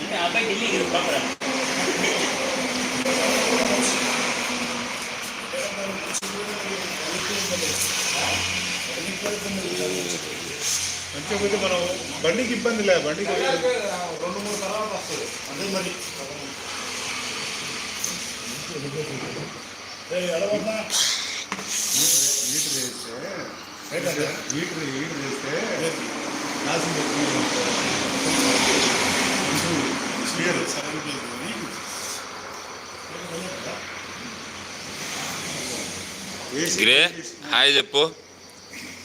అంటే ఆ అబ్బాయి ఢిల్లీ ప్రాపర్ మంచిగా పోతే మనం బండికి ఇబ్బంది లే బండికి రెండు మూడు తర్వాత వస్తుంది అదే మరి వీటి వేస్తే వీటి వీటి వేస్తే నాశనం క్లియర్ గిరే హాయ్ చెప్పు.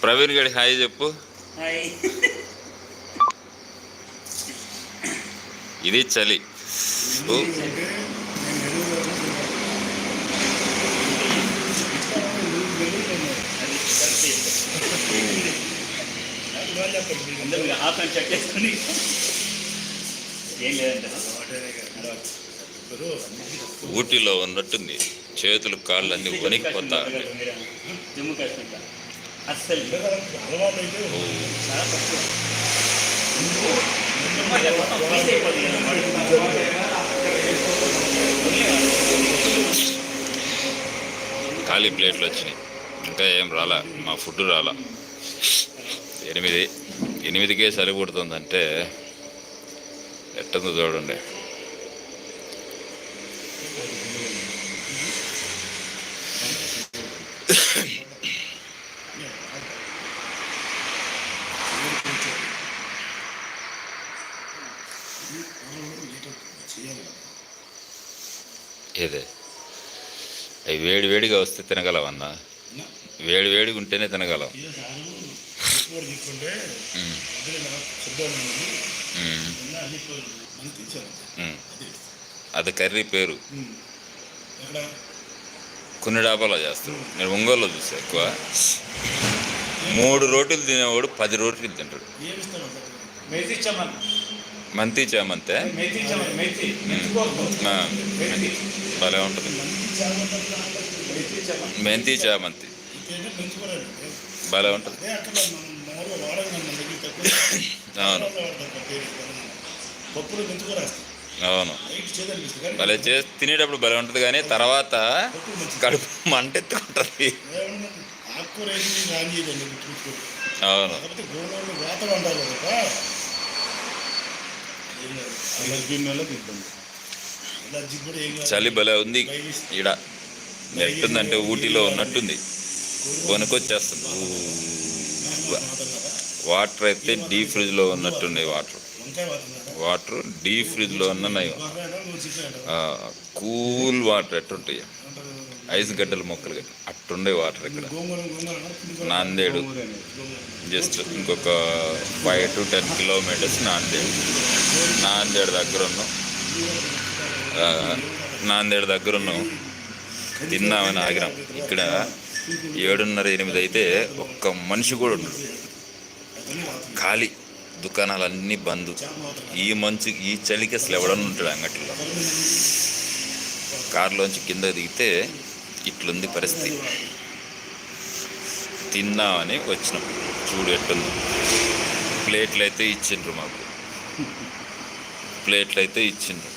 ప్రవీణ్ గడి హాయ్ చెప్పు. ఇది చలి. అందరూ హాఫ్ అండ్ చెక్ ఊటీలో ఉన్నట్టుంది చేతులు కాళ్ళు అన్ని వణికిపోతా ఖాళీ ప్లేట్లు వచ్చినాయి. ఇంకా ఏం రాలా? మా ఫుడ్ రాలా. ఎనిమిది ఎనిమిదికే సరిపడుతుందంటే ఎట్టుందో చూడండి ఏదే అవి వేడి వేడిగా వస్తే తినగలవన్నా వేడి వేడిగా ఉంటేనే తినగలం తీసుకుంటే. అది కర్రీ పేరు. కొన్ని డాబాలో చేస్తారు. నేను ఒంగోలులో చూసా ఎక్కువ. మూడు రోటీలు తినేవాడు పది రోటీలు తింటాడు. మంతి చామంతే భలే ఉంటుంది. మెంతి చామంతి. భలే ఉంటుంది. అవును. పప్పులు అవును. భలే చేసి తినేటప్పుడు భలే ఉంటుంది కానీ తర్వాత కడుపు మంటెత్తుకుంటుంది. అవును. చలి భలే ఉంది ఈడ. ఎట్టుందంటే ఊటీలో ఉన్నట్టుంది. కొనుక్కొచ్చేస్తుంది. వాటర్ అయితే డీ ఫ్రిడ్జ్లో ఉన్నట్టుండే వాటర్. వాటర్ డీ ఫ్రిడ్జ్లో ఉన్న కూల్ వాటర్ ఎట్టుంటాయి ఐస్ గడ్డల మొక్కలు గట్ట అట్టుండే వాటర్ ఇక్కడ. నాందేడు. జస్ట్ ఇంకొక five to ten kilometres Nanded. Nanded దగ్గర ఉన్నాం నాందేడు దగ్గర ఉన్నాం తిన్నామని ఆగినాం. ఇక్కడ ఏడున్నర ఎనిమిది అయితే ఒక్క మనిషి కూడా ఉండడు. ఖాళీ దుకాణాలన్నీ బంద్. ఈ మంచు ఈ చలికి అసలు ఎవడన్నా ఉంటాడు అంగట్లో? కారులోంచి కింద దిగితే ఇట్లుంది పరిస్థితి. తిందామని వచ్చినాం. చూడు ఎట్టుంది ప్లేట్లు అయితే ఇచ్చిండ్రు మాకు. ప్లేట్లు అయితే ఇచ్చిండ్రు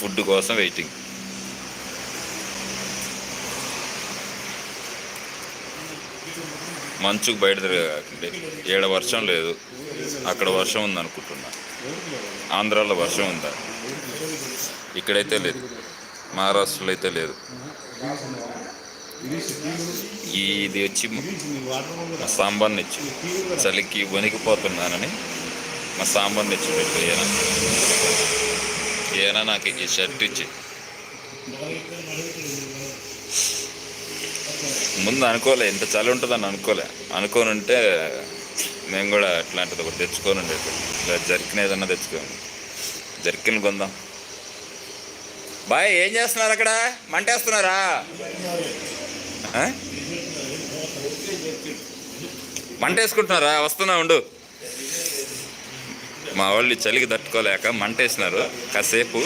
ఫుడ్ కోసం వెయిటింగ్. మంచుకు బయట తిరగకండి. ఏడ వర్షం లేదు. అక్కడ వర్షం ఉందనుకుంటున్నా. ఆంధ్రాలో వర్షం ఉందా? ఇక్కడైతే లేదు. మహారాష్ట్రలో అయితే లేదు. ఇది వచ్చి మా సాంబార్ని ఇచ్చి చలికి వణికిపోతున్నానని మా సాంబార్ని ఇచ్చి పెట్టు ఈయన ఈయన నాకు ఈ షర్ట్ ఇచ్చి? ముందు అనుకోలే ఇంత చలి ఉంటుందని అనుకోలే. అనుకోని ఉంటే మేము కూడా అట్లాంటిది ఒకటి తెచ్చుకొని ఉండేది. ఇలా జర్కిన్ ఏదన్నా తెచ్చుకోండి జర్కిన్ కొందాం. బాయ్ ఏం చేస్తున్నారు అక్కడ? మంటేస్తున్నారా మంటేసుకుంటున్నారా మంట వేసుకుంటున్నారా? వస్తున్నా ఉండు. మా వాళ్ళు చలికి తట్టుకోలేక మంట వేసినారు. కాసేపు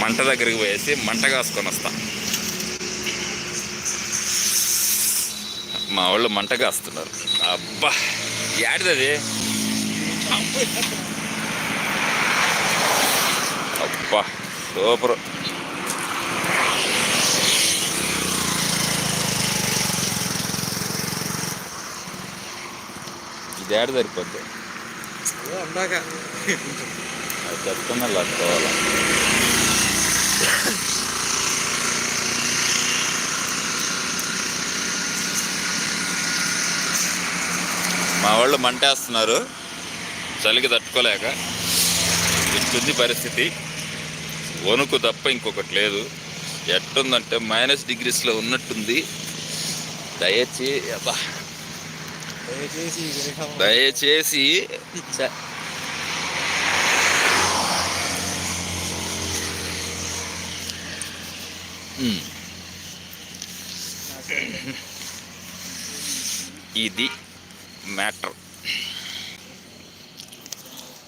మంట దగ్గరికి పోయేసి మంట కాసుకొని వస్తాను మా వాళ్ళు మంట కాస్తున్నారు. అబ్బా యాడిది అది అబ్బా సూపర్ ఇది ఏడ సరిపోద్ది? చెప్తున్నా లాక్కోవాలి మా వాళ్ళు మంటేస్తున్నారు. చలికి తట్టుకోలేక ఇస్తుంది పరిస్థితి. వణుకు తప్ప ఇంకొకటి లేదు. ఎట్టుందంటే మైనస్ డిగ్రీస్లో ఉన్నట్టుంది. దయచే అబ్బా. దయచేసి దయచేసి. ఇది మ్యాటర్.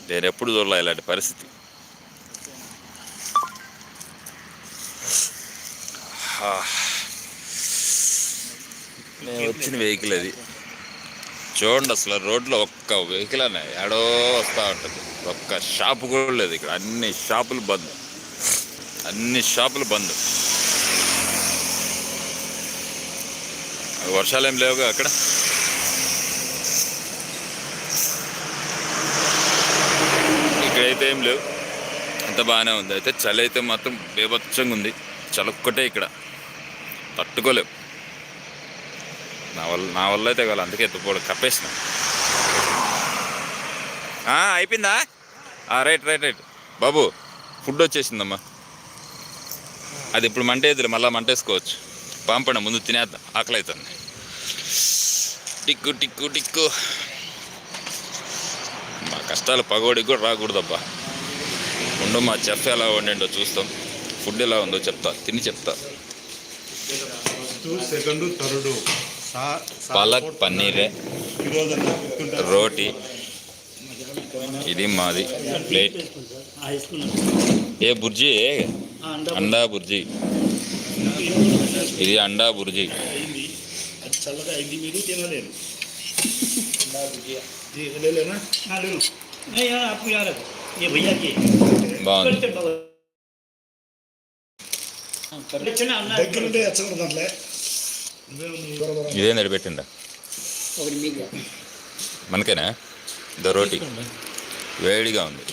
నేను ఎప్పుడు చూడలే ఇలాంటి పరిస్థితి. నేను వచ్చిన వెహికల్ అది. చూడండి అసలు రోడ్లో ఒక్క వెహికల్ అనే ఎడో వస్తూ ఉంటుంది. ఒక్క షాపు కూడా లేదు ఇక్కడ. అన్ని షాపులు బంద్. అన్ని షాపులు బంద్. వర్షాలు ఏం లేవుగా అక్కడ ఇక్కడైతే ఏం లేవు. అంత బాగానే ఉంది. అయితే చలి అయితే మాత్రం బేభత్సంగా ఉంది. చలొక్కటే ఇక్కడ. తట్టుకోలేవు నా వల్ల నా వల్ల అయితే కావాలి అందుకే ఎత్తుపోవడం కప్పేసిన. అయిపోయిందా? ఆ, రైట్ రైట్ రైట్. బాబు ఫుడ్ వచ్చేసిందమ్మా. అది ఇప్పుడు మంటేదిలే మళ్ళీ మంటేసుకోవచ్చు. పంపండి ముందు తినేద్దాం. ఆకలి అవుతుంది టిక్కు టిక్కు టిక్కు. కష్టాలు పగోడికి కూడా రాకూడదబ్బా. ఉండు మా చెఫ్ ఎలా వండిండో చూస్తాం. ఫుడ్ ఎలా ఉందో చెప్తా తిని చెప్తా. పాలక్ పన్నీరే రోటీ ఇది మాది ప్లేట్. ఏ బుర్జీ అండా బుర్జీ. ఇది అండా బుర్జీ. చల్లగా అయింది మీరు తినలేరు ले लेना हाँ ले लो नहीं यार आपको यार ये भैया की బాగుంది దగ్గర ఉంటే ఎచ్చకూడదంటే ఇదేం పెట్టిందా మనకేనా ద రోటీ వేడిగా ఉంది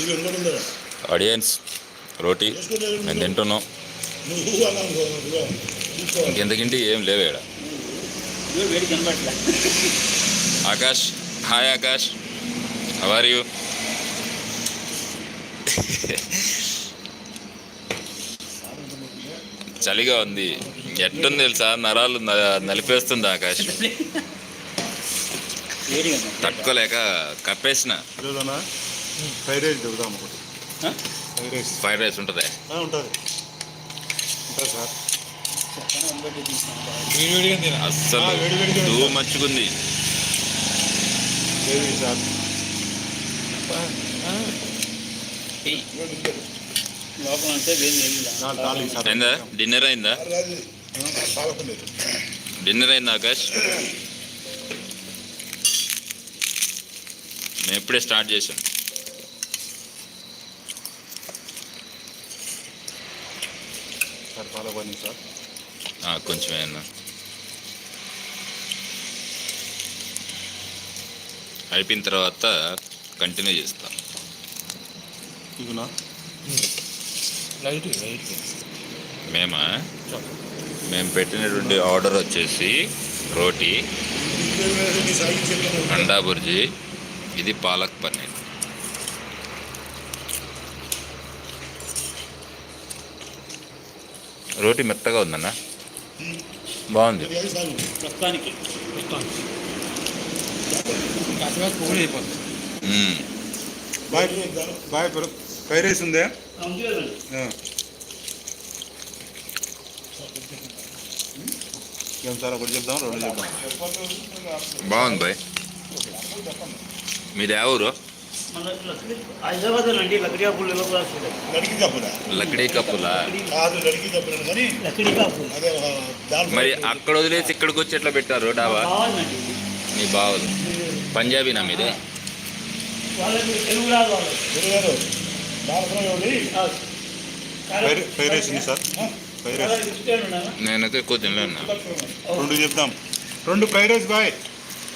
ఇది ఇంకోటి ఉందా ఆడియన్స్ రోటీ నేను తింటున్నాం నువ్వు అలా అనుకో, నువ్వు తీసుకో. ఇంకెంతకింటి ఏం లేవు ఇక్కడ వేడి Akash hi Akash. Are you చలిగా ఉంది. ఎట్టుంది తెలుసా? నరాలు నలిపేస్తుంది ఆకాష్. తట్టుకోలేక కప్పేసిన. Fried rice? Fried rice. Fried rice ఉంటుంది. ఉంటుంది. ఉంటుంది సార్. అస్సలు తూ మచ్చుకుంది. అయిందా? డిన్నర్ అయిందా? డిన్నర్ అయిందా ఆకాష్? మేము ఇప్పుడే స్టార్ట్ చేసాం. Sir follow sir. ఆ, కొంచెం ఏమన్నా. అయిపోయిన తర్వాత కంటిన్యూ చేస్తాం. ఇగునా లైట్ లైట్. మేమా? మేము పెట్టినటువంటి ఆర్డర్ వచ్చేసి రోటీ అండా బుర్జీ ఇది పాలక్ పన్నీర్. రోటీ మెత్తగా ఉందన్న? బాగుంది. ప్రస్తుతానికి. బాయ్ బాయ్ ఫ్రైడ్ రైస్ ఉందే? సార్ ఒకటి చెప్దాం రెండు చెప్దాం బాగుంది బాయ్. మీది ఏ ఊరు? హైదరాబాద్ అండి లడికి లక్డీ కప్పులా కాదు లడికి కప్పుడా కానీ లకడి కప్పు అదే దాని మరి అక్కడ వదిలేసి ఇక్కడికి వచ్చి ఎట్లా పెట్టారు డాబా? మీ బావులు. పంజాబీనా మీది? ఫ్రై ఉంది సార్. ఫ్రై రైస్ నేనైతే ఎక్కువ తినలేను రెండు చెప్దాం. రెండు ఫ్రై రైస్ బాయ్.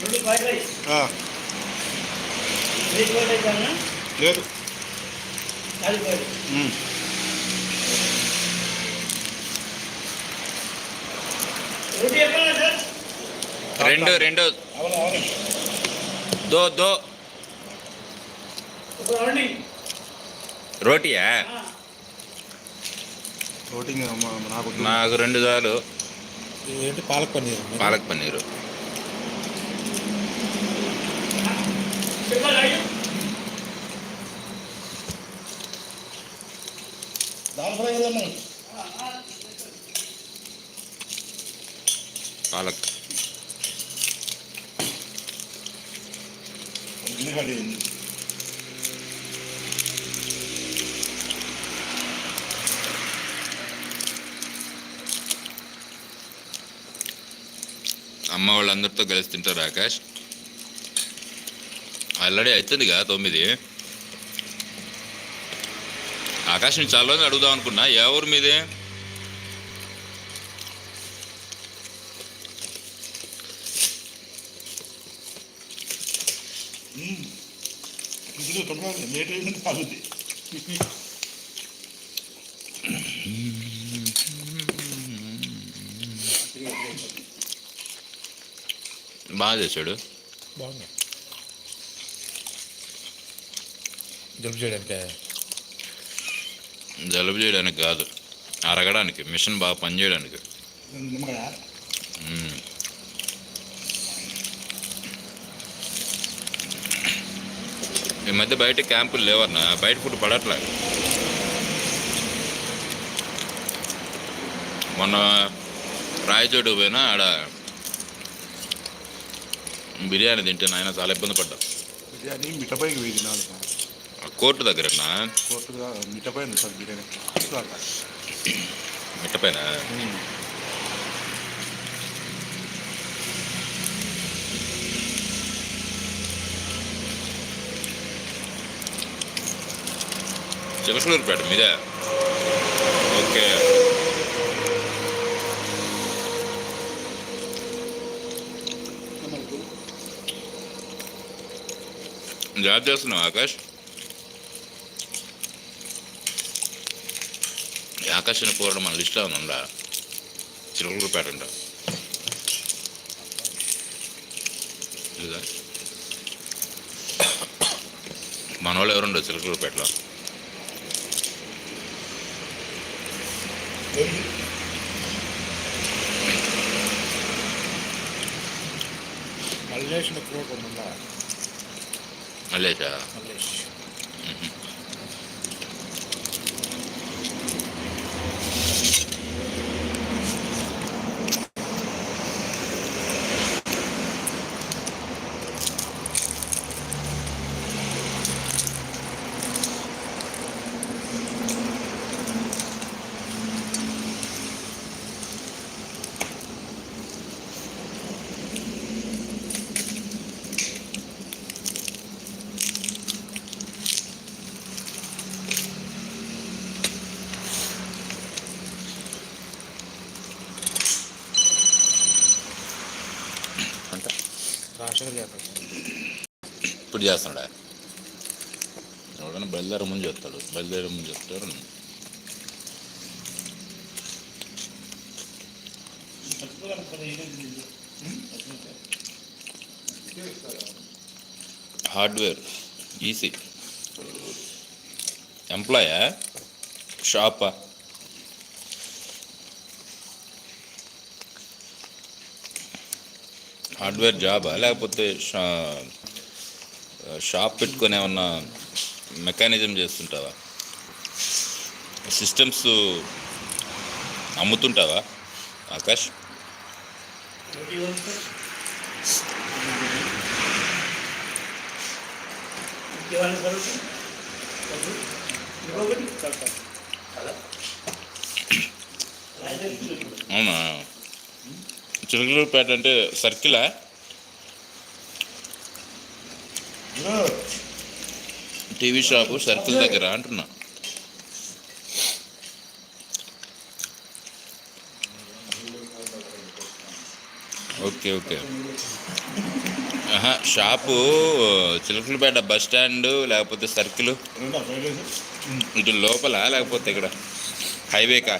రెండు ఫ్రైడ్ రైస్ ఆ, వెజ్ ఫ్రైడ్ రైస్ అన్నా లేదు. రెండు రెండు దో దో. రోటీయా? నాకు రెండు చాలు. ఏంటి పాలక్ పన్నీర్? పాలక్ పన్నీరు చెప్పాలి దాల్ ఫ్రై ఏదమ్మా పాలక్ అమ్మ వాళ్ళందరితో కలిసి తింటారు ఆకాష్ ఆల్రెడీ అవుతుందిగా తొమ్మిది. నేను చాలా రోజులు అడుగుదాం అనుకున్నా. ఏ ఊరు మీది? లేట్ అయింది బాగా చేశాడు. బాగుంది. జలుబు చేయడానికి? జలుబు చేయడానికి కాదు. అరగడానికి మిషన్ బాగా పనిచేయడానికి. ఈ మధ్య బయట క్యాంపులు లేవన్నా బయట ఫుడ్ పడట్లే. మొన్న రాయచోటు పోయినా ఆడ బిర్యానీ తింటే నాయన చాలా ఇబ్బంది పడ్డా. బిర్యానీ నాలుగు ఆ కోర్టు దగ్గరనా కోర్టుగా మిఠపాయి ఉంది సార్ బిర్యానీ అట్లా. మిట్టపైన మ్మ్. చిలకలూరుపేట మీదే ఓకే జాబ్ చేస్తున్నావు ఆకాష్ అని పోవడం మన లిస్ట్లో ఉందా? చిలకలూరుపేట అంట ఇదా మన వాళ్ళు ఎవరుండవు చిలకలూరుపేటలో మల్లేష్ ఉందా? మల్లేషా మల్లేష్ అంట రాష్ట్ర చేస్తాడు ఇప్పుడు చేస్తున్నాడా ఎవడన్నా బయలుదేర ముందు చెప్తాడు. బయలుదేరే ముందు చెప్తాడు హార్డ్వేర్ ఈసీ. ఎంప్లాయా? షాపా? హార్డ్వేర్ జాబా? లేకపోతే షా షాప్ పెట్టుకొని ఏమన్నా మెకానిజం చేస్తుంటావా? సిస్టమ్స్ అమ్ముతుంటావా ఆకాష్? అవునా? చిలుకలూరుపేట అంటే సర్కిలా? టీవీ షాపు సర్కిల్ దగ్గర అంటున్నా. Okay okay. Shop Chilakalapeta bus stand లేకపోతే సర్కిల్? ఇటు లోపల లేకపోతే ఇక్కడ? హైవేకా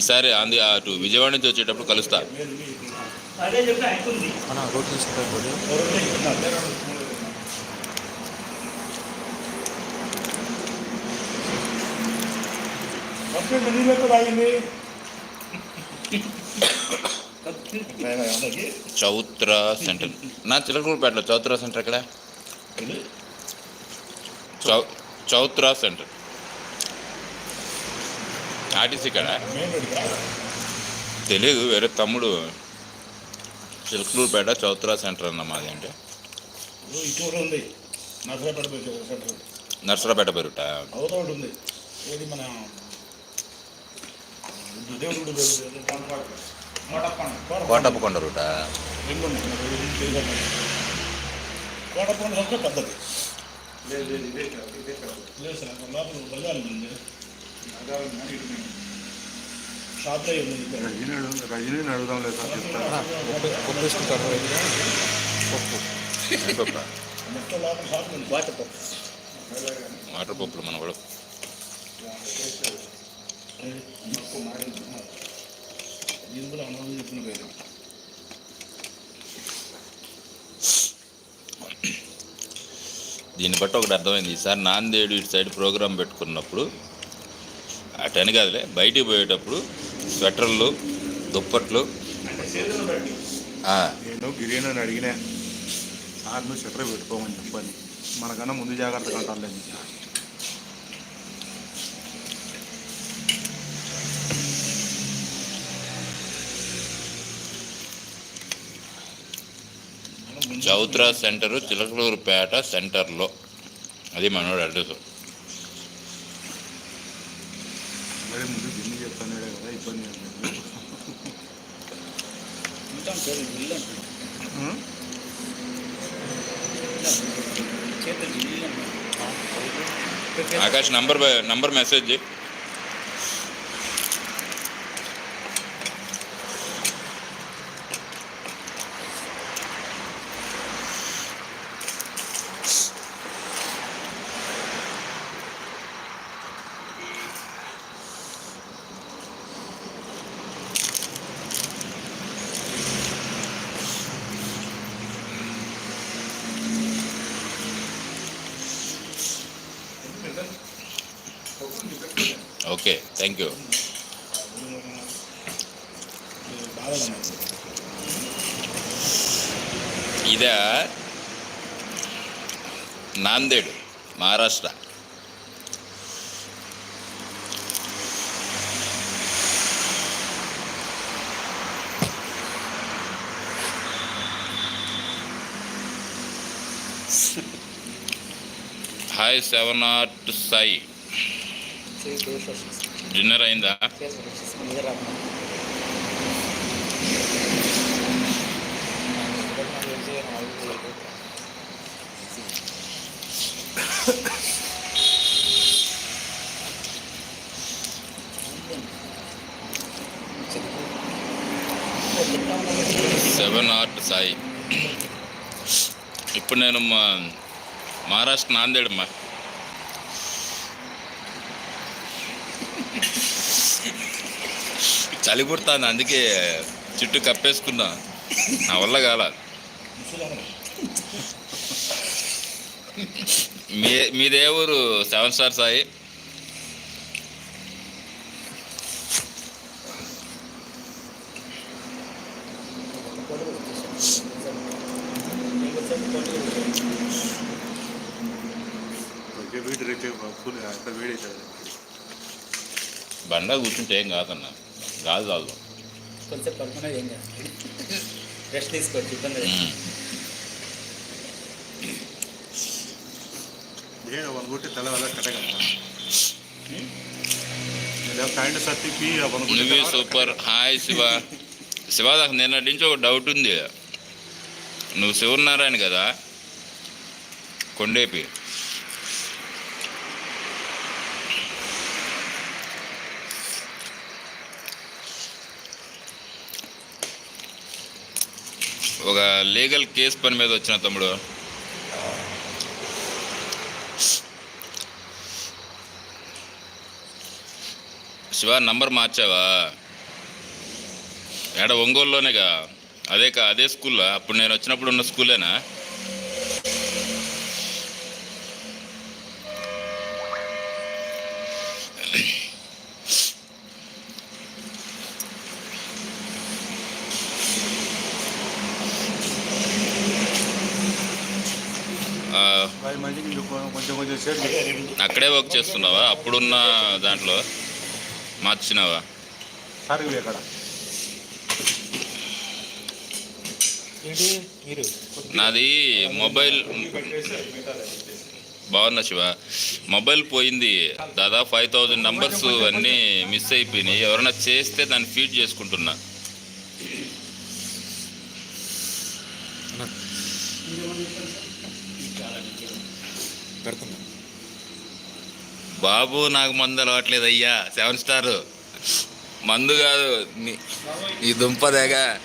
ఈసారి అంది అటు విజయవాడ నుంచి వచ్చేటప్పుడు కలుస్తా. అదే చెప్తే రోడ్ తీసుకుంటారు ఫస్ట్ తాగింది? చౌత్ర సెంటర్. నా చిలకలపేటలో చౌత్ర సెంటర్ ఎక్కడ? చౌ చౌత్ర సెంటర్. ఆర్టీసీ కాదు తెలియదు వేరే తమ్ముడు చిలకలూరుపేట చౌత్ర సెంటర్ అన్న మాది అంటే. ఉంది. నర్సరాపేట పోయి సెంటర్. నర్సరాపేట పేరుట అవతల ఒకటి ఉంది. ఏది మన కోటప్పకొండ. రూట? పెద్దది. లేదు లేదు ఇదే కాదు, ఇదే కాదు. లేదు సార్ లోపల బజార్ ఉంది. రజనీ అడుగుదాం లేదు సార్ చెప్తాను పప్పు. వాటర్ పప్పులు మన కూడా దీన్ని బట్టి ఒకటి అర్థమైంది. ఈసారి నాందేడు ఇటు సైడ్ ప్రోగ్రాం పెట్టుకున్నప్పుడు అటని కాదులే బయటికి పోయేటప్పుడు స్వెటర్లు దుప్పట్లు. నేను గిరిని అడిగినా సార్ నువ్వు షట్టర్ పెట్టుకోమని చెప్పని. మనకన్నా ముందు జాగ్రత్తగా ఉంటాను చౌత్రా సెంటరు చిలకలూరుపేట సెంటర్లో. అది మనోడు అడ్రస్. ముందు చెప్తాను కదా ఇబ్బంది ఏం లేదు. ఉంటాం సార్ ఇల్లు అంటారు ఉం? చేతులు ఇల్లు అంటారు ఆకాష్ నంబర్ నంబర్ మెసేజ్ చేయి. ఓకే థ్యాంక్ యూ ఇదే Nanded Maharashtra. Hi seven art Sai dinner అయిందా సెవెన్ ఆర్ట్ సాయి ఇప్పుడు నేను మా మహారాష్ట్ర నాందేడ్ చలి పుడుతుంది అందుకే చుట్టూ కప్పేసుకున్నా. నా వల్ల కాల. మీ మీదే ఊరు సెవెన్ స్టార్ సాయి. బండ కూర్చుంటే ఏం కాదన్న. కాదు కాదు కొంచెం పడుకున్నది ఏం కాదు రెస్ట్ తీసుకోవచ్చు ఇబ్బంది లేదు. ఉమ్. ಏನು ಒಂದು ಗುಟ್ಟಿ ತಲೆ ಎಲ್ಲ ಕಟ್ಟಾಗ ప్యాంట్ సర్టికి ಒಂದು నువ్వే గుట్టి సూపర్ హాయ్ శివ శివ నాకు నిన్నటి నుంచి ఒక డౌట్ ఉంది నువ్వు శివనారాయణ కదా కొండేపి ఒక లీగల్ కేస్ పని మీద వచ్చిన తమ్ముడు. శివ నంబర్ మార్చావా? ఏడ ఒంగోలులోనేగా? అదే కా అదే స్కూల్లో? అప్పుడు నేను వచ్చినప్పుడు ఉన్న స్కూలేనా ఆ, పది మందికి ఇంకో కొంచెం కొంచెం షేర్ చేయి. అక్కడే వర్క్ చేస్తున్నావా? అప్పుడున్న దాంట్లో మార్చినావా? నాది మొబైల్ బాగున్నా శివ. మొబైల్ పోయింది. దాదాపు ఫైవ్ థౌజండ్ నంబర్స్ అన్నీ మిస్ అయిపోయినాయి. ఎవరైనా చేస్తే దాన్ని ఫీడ్ చేసుకుంటున్నా. బాబు నాకు మందు అలవాట్లేదు అయ్యా. Seven star. మందు కాదు. నీ- ఈ దుంపదేగా.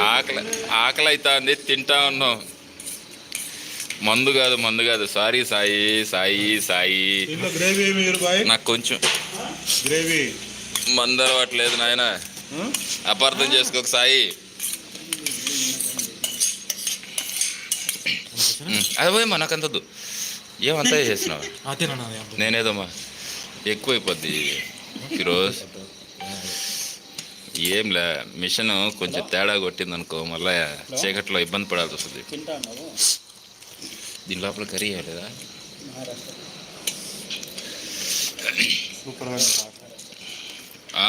ఆకలి ఆకలి అవుతుంది తింటా ఉన్నాం. మందు కాదు మందు కాదు. సారీ సాయి సాయి సాయి. నాకు కొంచెం. గ్రేవీ. మందు అలవాట్లేదు నాయన. అపార్థం చేసుకోక సాయి. అది పోయి మనకంతద్దు. ఏమంతా చేసినావు? అదేనా నేనేదమ్మా? ఎక్కువైపోద్ది ఈరోజు ఏంలే మిషన్ కొంచెం తేడా కొట్టింది అనుకో మళ్ళీ చీకట్లో ఇబ్బంది పడాల్సి వస్తుంది. దీని లోపల కర్రీ లేదా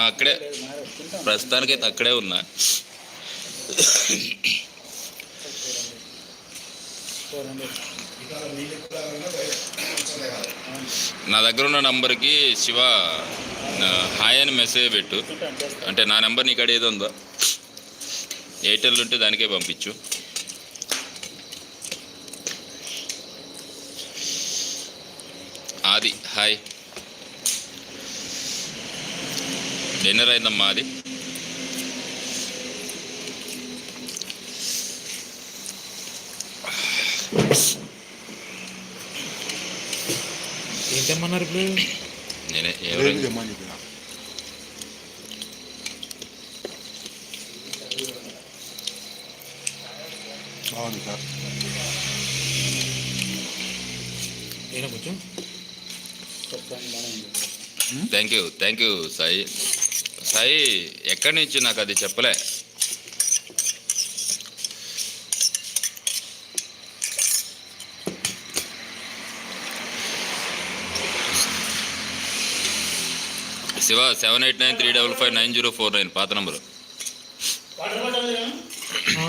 అక్కడే. ప్రస్తుతానికైతే అక్కడే ఉన్నా. Four hundred. నా దగ్గర ఉన్న నంబర్కి శివ హాయ్ అని మెసేజ్ పెట్టు. అంటే నా నెంబర్ నీకు ఏదో ఉందా? ఎయిర్టెల్ ఉంటే దానికే పంపించు. ఆది హాయ్. డిన్నర్ అయిందమ్మా అది తెమ్మన్నారు ఇప్పుడు? నేనే తెమ్మని చెప్పిన? బాగుంది సార్. నేను కొంచెం thank you thank you Sai. Sai ఎక్కడి నుంచి నాకు అది చెప్పలే? Shiva seven eight nine three double five nine zero four nine పాత నంబరు.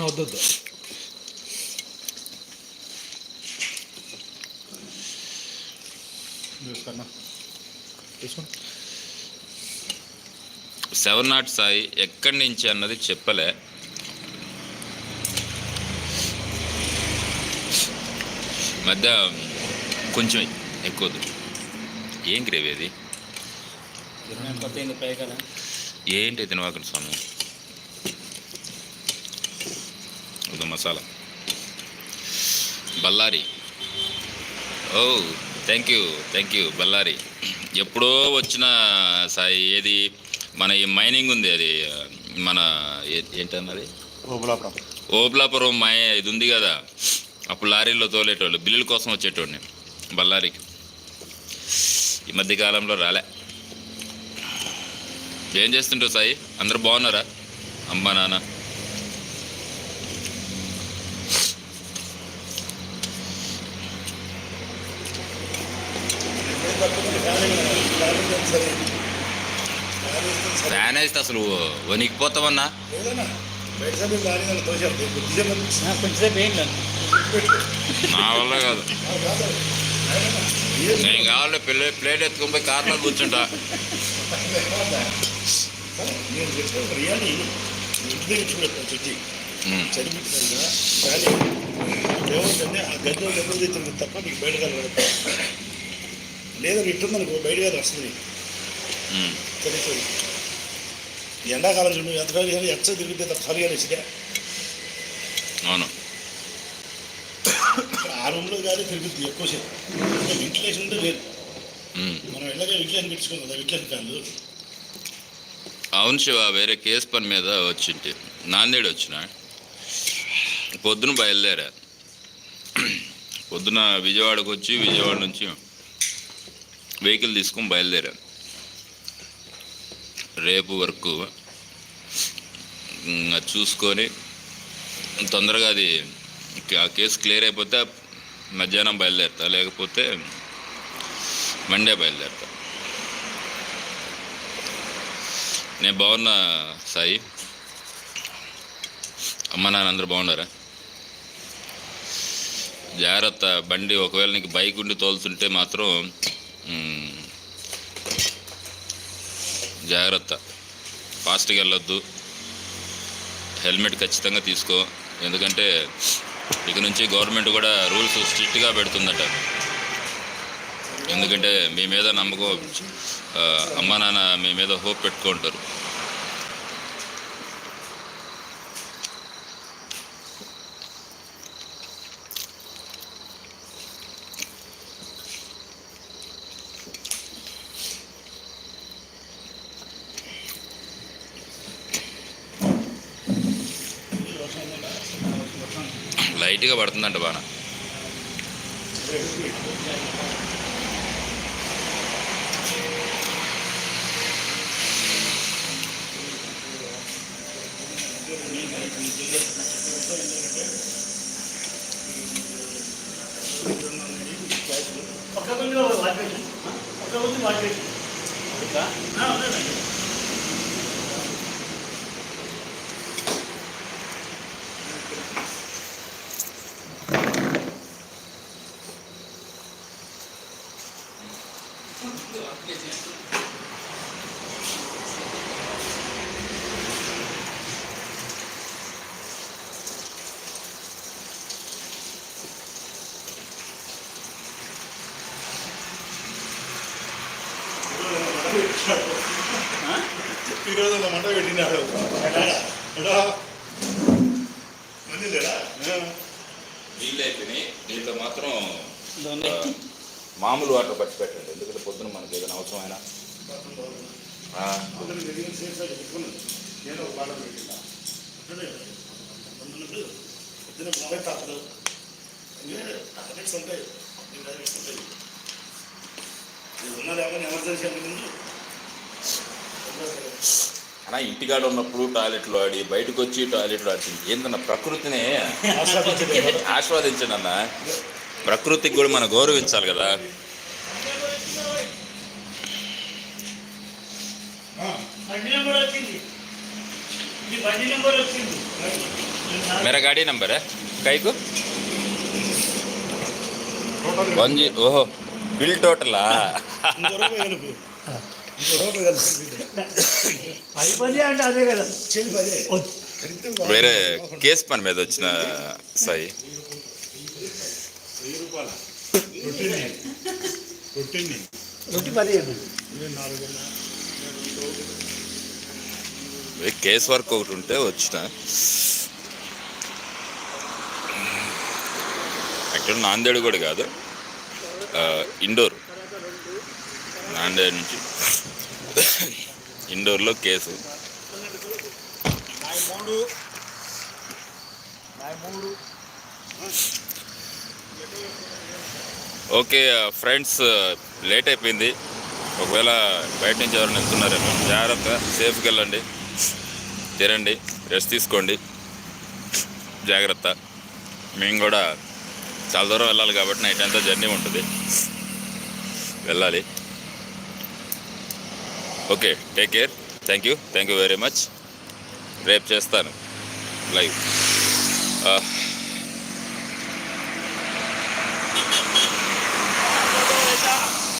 వద్దు సెవెన్ నాట్ సాయి ఎక్కడి నుంచి అన్నది చెప్పలే. మధ్య కొంచెం ఎక్కువ ఏం గ్రేవీ అది నేను కొత్త అయింది పై కదా ఏంటి తినవాకండి స్వామి? మసాలా. బల్లారి ఓ thank you thank you Ballari ఎప్పుడో వచ్చిన సాయి ఏది? మన ఈ మైనింగ్ ఉంది అది మన ఏంటన్నది ఓబులాపురం. ఓబ్లాపురం మై ఇది ఉంది కదా. అప్పుడు లారీలో తోలేటోళ్ళు బిల్లుల కోసం వచ్చేటోడిని బళ్ళారికి. ఈ మధ్య కాలంలో రాలే. ఏం చేస్తుంటావు సాయి? అందరు బాగున్నారా? అమ్మ నాన్న. ఫ్యాన్ వేస్తే అసలు వణికిపోతామన్నా నా వల్ల కాదు. నేను కావాలి ప్లేట్ ఎత్తుకొని పోయి కార్లో కూర్చుంటా. ఉమ్. ఏమంటే ఆ ఎప్పుడు తెచ్చింది తప్ప నీకు బయట కలగదు లేదా ఇట్టుందనుకో బయట కాదు వస్తుంది. తెలుస్తుంది ఎండాకాలం చూడు ఎంత కానీ ఎచ్చ తిరిగితే తప్ప చలిగా వచ్చిందే అవును. ఆ రూమ్లో గాలి తిరుగుతుంది ఎక్కువసేపు ఇంకా వెంటిలేషన్ ఉంటే లేదు. మనం వెంటిలేషన్ పెట్టుకున్నాం కదా వెంటిలేషన్ కాదు. అవును శివ వేరే కేసు పని మీద వచ్చింటి. నాందేడు వచ్చిన. పొద్దున బయలుదేరా. పొద్దున విజయవాడకు వచ్చి విజయవాడ నుంచి వెహికల్ తీసుకొని బయలుదేరా. రేపు వరకు అది చూసుకొని తొందరగా అది ఆ కేసు క్లియర్ అయిపోతే మధ్యాహ్నం బయలుదేరుతా. లేకపోతే మండే బయలుదేరుతా. నేను బాగున్నా సాయి. అమ్మ నాన్న అందరు బాగున్నారా? జాగ్రత్త బండి ఒకవేళ నీకు బైక్ ఉండి తోలుతుంటే మాత్రం జాగ్రత్త. ఫాస్ట్గా వెళ్ళొద్దు. హెల్మెట్ ఖచ్చితంగా తీసుకో. ఎందుకంటే ఇక నుంచి గవర్నమెంట్ కూడా రూల్స్ స్ట్రిక్ట్గా పెడుతుందట. ఎందుకంటే మీ మీద నమ్మకం. అమ్మా నాన్న మీ మీద హోప్ పెట్టుకుంటారు. లైట్గా పడుతుందంట బాగా పక్క కొంచెం వాడిపెట్టి పక్క కొంచెం వాడిపెట్టి ఈరోజు అలా మంట పెట్టినాడు ఎడా మంది లేడా నీళ్ళు అయిపోయినాయి దీంట్లో మాత్రం ఆ, మామూలు వాటర్ పచ్చి పెట్టండి ఎందుకంటే పొద్దున మనకి ఏదైనా అవసరమైనా ఆ, అందరూ జరిగిన సేఫ్ సైడ్ పెట్టుకున్నాను నేను ఒక పాట పెట్టినా అట్లనే అందులో పొద్దున బాగా తప్పదు అటెక్స్ ఉంటాయి ఉంటాయి ఉన్నదేమో ఎమర్జెన్సీ అంటే ముందు. అలా ఇంటికాడ ఉన్నప్పుడు టాయిలెట్లో ఆడి బయటకు వచ్చి టాయిలెట్లో ఆడి ఏందన్న ప్రకృతిని ఆస్వాదించండి. అన్న. ప్రకృతికి కూడా మనం గౌరవించాలి కదా. బండి నెంబర్ వచ్చింది. ఇది బండి నెంబర్ వచ్చింది. मेरा गाड़ी नंबर है कई को वन जी ओहो बिल टोटला ఇంకో రూపాయి కలుపు ఇంకో రూపాయి కలుపు పది పది అంటే అదే కదా చేయి పదే కడిగితే వేరే కేసు పని మీద వచ్చిన సాయి వెయ్యి రూపాయల రొట్టెని రొట్టెని ఒకటి పది నాలుగు కేసు వర్క్ ఒకటి ఉంటే వచ్చిన యాక్చువల్ నాందేడు కూడా కాదు. ఇండోర్. నాందేడ్ నుంచి. ఇండోర్లో కేసు. ఓకే ఫ్రెండ్స్ లేట్ అయిపోయింది. ఒకవేళ బయట నుంచి ఎవరైనా వెళ్తున్నారేమో జాగ్రత్త సేఫ్గా వెళ్ళండి. తినండి రెస్ట్ తీసుకోండి. జాగ్రత్త. మేము కూడా చాలా దూరం వెళ్ళాలి కాబట్టి నైట్ అంతా జర్నీ ఉంటుంది. వెళ్ళాలి. Okay take care thank you thank you very much రేపు చేస్తాను. లైవ్